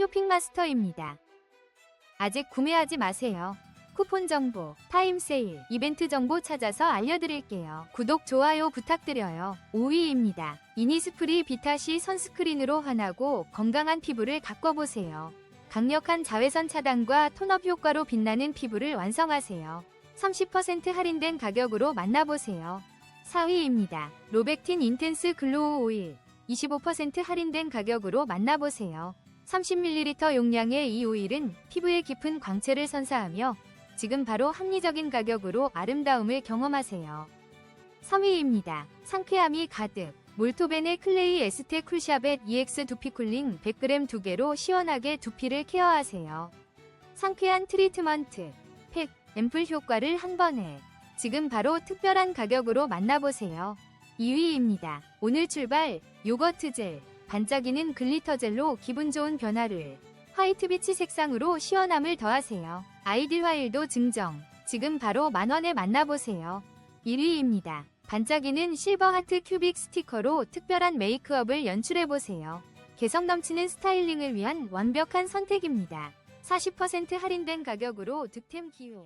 쇼핑마스터입니다. 아직 구매하지 마세요. 쿠폰 정보, 타임 세일, 이벤트 정보 찾아서 알려드릴게요. 구독, 좋아요 부탁드려요. 5위입니다. 이니스프리 비타시 선스크린으로 환하고 건강한 피부를 가꿔보세요. 강력한 자외선 차단과 톤업 효과로 빛나는 피부를 완성하세요. 30% 할인된 가격으로 만나보세요. 4위입니다. 로백틴 인텐스 글로우 오일 25% 할인된 가격으로 만나보세요. 30ml 용량의 이 오일은 피부에 깊은 광채를 선사하며 지금 바로 합리적인 가격으로 아름다움을 경험하세요. 3위입니다. 상쾌함이 가득 몰토벤의 클레이 에스테 쿨샤벳 EX 두피 쿨링 100g 2개로 시원하게 두피를 케어하세요. 상쾌한 트리트먼트, 팩, 앰플 효과를 한 번에 지금 바로 특별한 가격으로 만나보세요. 2위입니다. 오늘 출발 요거트 젤 반짝이는 글리터 젤로 기분 좋은 변화를 화이트 비치 색상으로 시원함을 더하세요. 아이들 화일도 증정 지금 바로 만원에 만나보세요. 1위입니다. 반짝이는 실버 하트 큐빅 스티커로 특별한 메이크업을 연출해보세요. 개성 넘치는 스타일링을 위한 완벽한 선택입니다. 40% 할인된 가격으로 득템 기회.